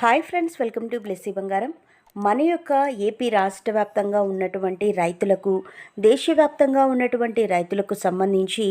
Hi friends welcome to Blessy Bangaram. మన యొక్క AP రాష్ట్ర వ్యాప్తంగా ఉన్నటువంటి రైతులకు దేశవ్యాప్తంగా ఉన్నటువంటి రైతులకు సంబంధించి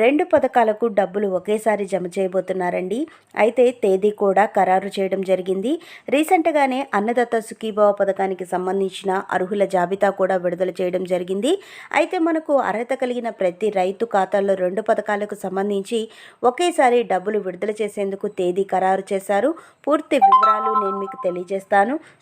రెండు పథకాలకు డబ్బులు ఒకేసారి జమ చేయబోతున్నారండి. అయితే తేదీ కూడా ఖరారు చేయడం జరిగింది. రీసెంట్గానే అన్నదాత సుఖీభావ పథకానికి సంబంధించిన అర్హుల జాబితా కూడా విడుదల చేయడం జరిగింది. అయితే మనకు అర్హత కలిగిన ప్రతి రైతు ఖాతాల్లో రెండు పథకాలకు సంబంధించి ఒకేసారి డబ్బులు విడుదల చేసేందుకు తేదీ ఖరారు చేశారు. పూర్తి వివరాలు నేను మీకు తెలియజేస్తాను.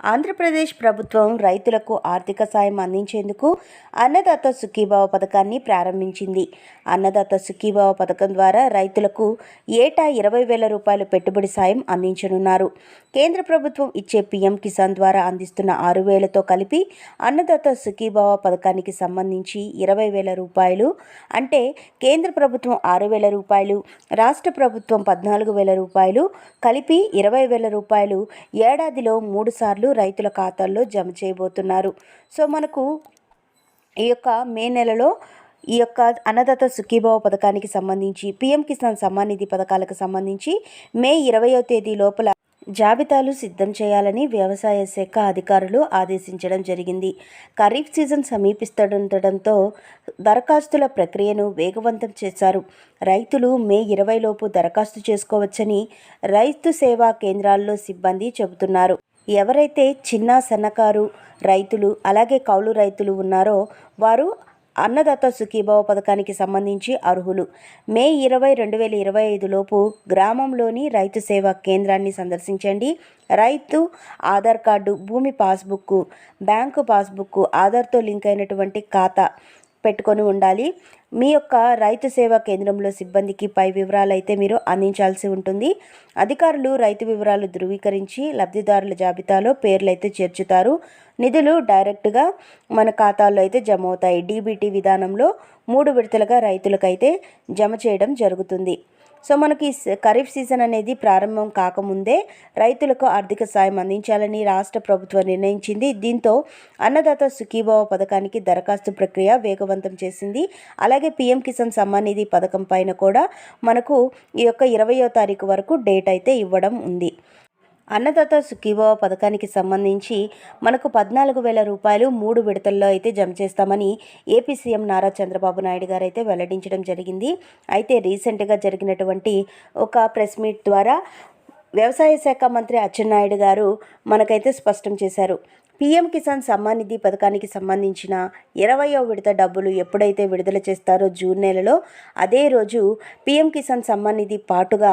ఆంధ్రప్రదేశ్ ప్రభుత్వం రైతులకు ఆర్థిక సాయం అందించేందుకు అన్నదాత సుఖీభావ పథకాన్ని ప్రారంభించింది. అన్నదాత సుఖీభావ పథకం ద్వారా రైతులకు ఏటా ఇరవై వేల రూపాయలు పెట్టుబడి సాయం అందించనున్నారు. కేంద్ర ప్రభుత్వం ఇచ్చే పీఎం కిసాన్ ద్వారా అందిస్తున్న ఆరు వేలతో కలిపి అన్నదాత సుఖీభావ పథకానికి సంబంధించి ఇరవై వేల రూపాయలు అంటే కేంద్ర ప్రభుత్వం ఆరు వేల రూపాయలు రాష్ట్ర ప్రభుత్వం పద్నాలుగు వేల రూపాయలు కలిపి ఇరవై వేల రూపాయలు ఏడాదిలో మూడు సార్లు రైతుల ఖాతాల్లో జమ చేయబోతున్నారు. సో మనకు ఈ యొక్క మే నెలలో ఈ యొక్క అన్నదాత సుఖీభావ పథకానికి సంబంధించి పీఎం కిసాన్ సమ్మాన్ నిధి పథకాలకు సంబంధించి మే ఇరవయో తేదీ లోపల జాబితాలు సిద్ధం చేయాలని వ్యవసాయ శాఖ అధికారులు ఆదేశించడం జరిగింది. ఖరీఫ్ సీజన్ సమీపిస్తుండటంతో దరఖాస్తుల ప్రక్రియను వేగవంతం చేశారు. రైతులు మే ఇరవై లోపు దరఖాస్తు చేసుకోవచ్చని రైతు సేవా కేంద్రాల్లో సిబ్బంది చెబుతున్నారు. ఎవరైతే చిన్న సన్నకారు రైతులు అలాగే కౌలు రైతులు ఉన్నారో వారు అన్నదాత సుఖీభావ పథకానికి సంబంధించి అర్హులు. మే ఇరవై రెండు వేల ఇరవై ఐదులోపు గ్రామంలోని రైతు సేవా కేంద్రాన్ని సందర్శించండి. రైతు ఆధార్ కార్డు భూమి పాస్బుక్ బ్యాంకు పాస్బుక్ ఆధార్తో లింక్ అయినటువంటి ఖాతా పెట్టుకొని ఉండాలి. మీ యొక్క రైతు సేవా కేంద్రంలో సిబ్బందికి పై వివరాలు అయితే మీరు అందించాల్సి ఉంటుంది. అధికారులు రైతు వివరాలు ధృవీకరించి లబ్ధిదారుల జాబితాలో పేర్లు అయితే చేర్చుతారు. నిధులు డైరెక్ట్గా మన ఖాతాల్లో అయితే జమ అవుతాయి డీబీటీ విధానంలో మూడు విడతలుగా రైతులకైతే జమ చేయడం జరుగుతుంది. సో మనకి ఖరీఫ్ సీజన్ అనేది ప్రారంభం కాకముందే రైతులకు ఆర్థిక సాయం అందించాలని రాష్ట్ర ప్రభుత్వం నిర్ణయించింది. దీంతో అన్నదాత సుఖీభావ పథకానికి దరఖాస్తు ప్రక్రియ వేగవంతం చేసింది. అలాగే పీఎం కిసాన్ సమ్మాన్ నిధి పథకం పైన కూడా మనకు ఈ యొక్క ఇరవయో తారీఖు వరకు డేట్ అయితే ఇవ్వడం ఉంది. అన్నదాత సుఖీభవ పథకానికి సంబంధించి మనకు పద్నాలుగు వేల రూపాయలు మూడు విడతల్లో అయితే జమ చేస్తామని ఏపీ సీఎం నారా చంద్రబాబు నాయుడు గారు అయితే వెల్లడించడం జరిగింది. అయితే రీసెంట్గా జరిగినటువంటి ఒక ప్రెస్ మీట్ ద్వారా వ్యవసాయ శాఖ మంత్రి అచ్చెన్నాయుడు గారు మనకైతే స్పష్టం చేశారు. పీఎం కిసాన్ సమ్మాన్ నిధి పథకానికి సంబంధించిన ఇరవయో విడత డబ్బులు ఎప్పుడైతే విడుదల చేస్తారో జూన్ నెలలో అదే రోజు పీఎం కిసాన్ సమ్మాన్ నిధి పాటుగా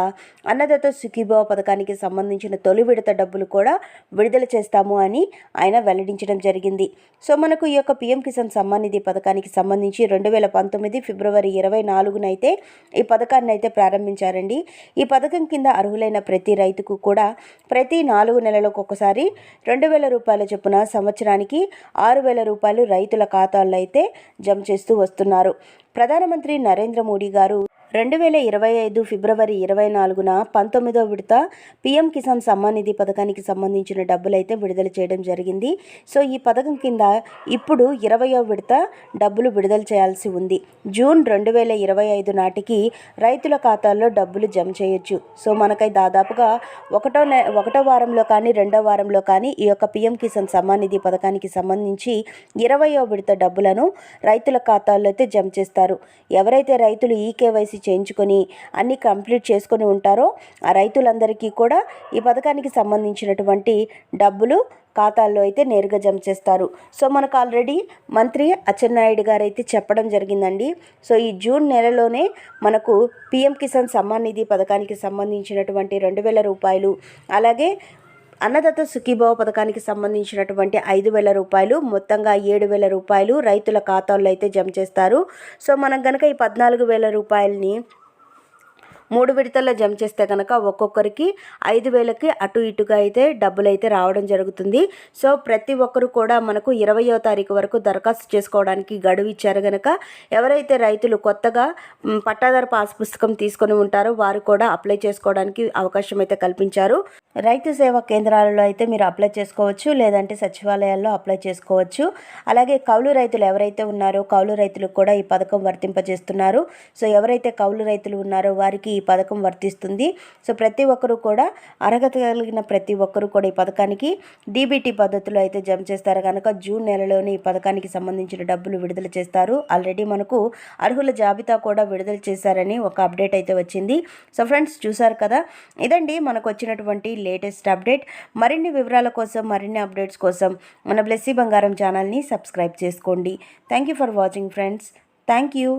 అన్నదాత సుఖీభావ పథకానికి సంబంధించిన తొలి విడత డబ్బులు కూడా విడుదల చేస్తాము అని ఆయన వెల్లడించడం జరిగింది. సో మనకు ఈ యొక్క పీఎం కిసాన్ సమ్మాన్ నిధి పథకానికి సంబంధించి రెండు వేల పంతొమ్మిది ఫిబ్రవరి ఇరవై నాలుగునైతే ఈ పథకాన్ని అయితే ప్రారంభించారండి. ఈ పథకం కింద అర్హులైన ప్రతి రైతుకు కూడా ప్రతి నాలుగు నెలలకు ఒకసారి రెండు వేల రూపాయల చొప్పున సంవత్సరానికి ఆరు వేల రూపాయలు రైతుల ఖాతాల్లో అయితే జమ చేస్తూ వస్తున్నారు. ప్రధానమంత్రి నరేంద్ర మోడీ గారు రెండు వేల ఇరవై ఐదు ఫిబ్రవరి ఇరవై నాలుగున పంతొమ్మిదో విడత పీఎం కిసాన్ సమ్మాన్ నిధి పథకానికి సంబంధించిన డబ్బులైతే విడుదల చేయడం జరిగింది. సో ఈ పథకం కింద ఇప్పుడు ఇరవయో విడత డబ్బులు విడుదల చేయాల్సి ఉంది. జూన్ రెండు వేల ఇరవై ఐదు నాటికి రైతుల ఖాతాల్లో డబ్బులు జమ చేయొచ్చు. సో మనకై దాదాపుగా ఒకటో నె ఒకటో వారంలో కానీ రెండో వారంలో కానీ ఈ యొక్క పీఎం కిసాన్ సమ్మాన్ నిధి పథకానికి సంబంధించి ఇరవయో విడత డబ్బులను రైతుల ఖాతాల్లో అయితే జమ చేస్తారు. ఎవరైతే రైతులు ఈ కేవైసీ చేయించుకొని అన్ని కంప్లీట్ చేసుకొని ఉంటారో ఆ రైతులందరికీ కూడా ఈ పథకానికి సంబంధించినటువంటి డబ్బులు ఖాతాల్లో అయితే నేరుగా జమ చేస్తారు. సో మనకు ఆల్రెడీ మంత్రి అచ్చెన్నాయుడు గారు అయితే చెప్పడం జరిగిందండి. సో ఈ జూన్ నెలలోనే మనకు పిఎం కిసాన్ సమ్మాన్ నిధి పథకానికి సంబంధించినటువంటి రెండు వేల రూపాయలు అలాగే అన్నదాత సుఖీభావ పథకానికి సంబంధించినటువంటి ఐదు వేల రూపాయలు మొత్తంగా ఏడు వేల రూపాయలు రైతుల ఖాతాల్లో అయితే జమ చేస్తారు. సో మనం కనుక ఈ పద్నాలుగు వేల రూపాయలని మూడు విడతల్లో జమ చేస్తే కనుక ఒక్కొక్కరికి ఐదు వేలకి అటు ఇటుగా అయితే డబ్బులు అయితే రావడం జరుగుతుంది. సో ప్రతి ఒక్కరు కూడా మనకు ఇరవయో తారీఖు వరకు దరఖాస్తు చేసుకోవడానికి గడువు ఇచ్చారు కనుక ఎవరైతే రైతులు కొత్తగా పట్టాదారు పాస్ పుస్తకం తీసుకొని ఉంటారో వారు కూడా అప్లై చేసుకోవడానికి అవకాశం అయితే కల్పించారు. రైతు సేవా కేంద్రాలలో అయితే మీరు అప్లై చేసుకోవచ్చు లేదంటే సచివాలయాల్లో అప్లై చేసుకోవచ్చు. అలాగే కౌలు రైతులు ఎవరైతే ఉన్నారో కౌలు రైతులకు కూడా ఈ పథకం వర్తింపజేస్తున్నారు. సో ఎవరైతే కౌలు రైతులు ఉన్నారో వారికి ఈ పథకం వర్తిస్తుంది. సో ప్రతి ఒక్కరూ కూడా అర్హత కలిగిన ప్రతి ఒక్కరూ కూడా ఈ పథకానికి డీబీటీ పద్ధతిలో అయితే జమ చేస్తారు. కనుక జూన్ నెలలోనే ఈ పథకానికి సంబంధించిన డబ్బులు విడుదల చేస్తారు. ఆల్రెడీ మనకు అర్హుల జాబితా కూడా విడుదల చేశారని ఒక అప్డేట్ అయితే వచ్చింది. సో ఫ్రెండ్స్ చూసారు కదా? ఇదండి మనకు వచ్చినటువంటి లేటెస్ట్ అప్డేట్. మరిన్ని వివరాల కోసం మరిన్ని అప్డేట్స్ కోసం మన బ్లెస్సీ బంగారం ఛానల్ని సబ్స్క్రైబ్ చేసుకోండి. Thank you for watching friends. Thank you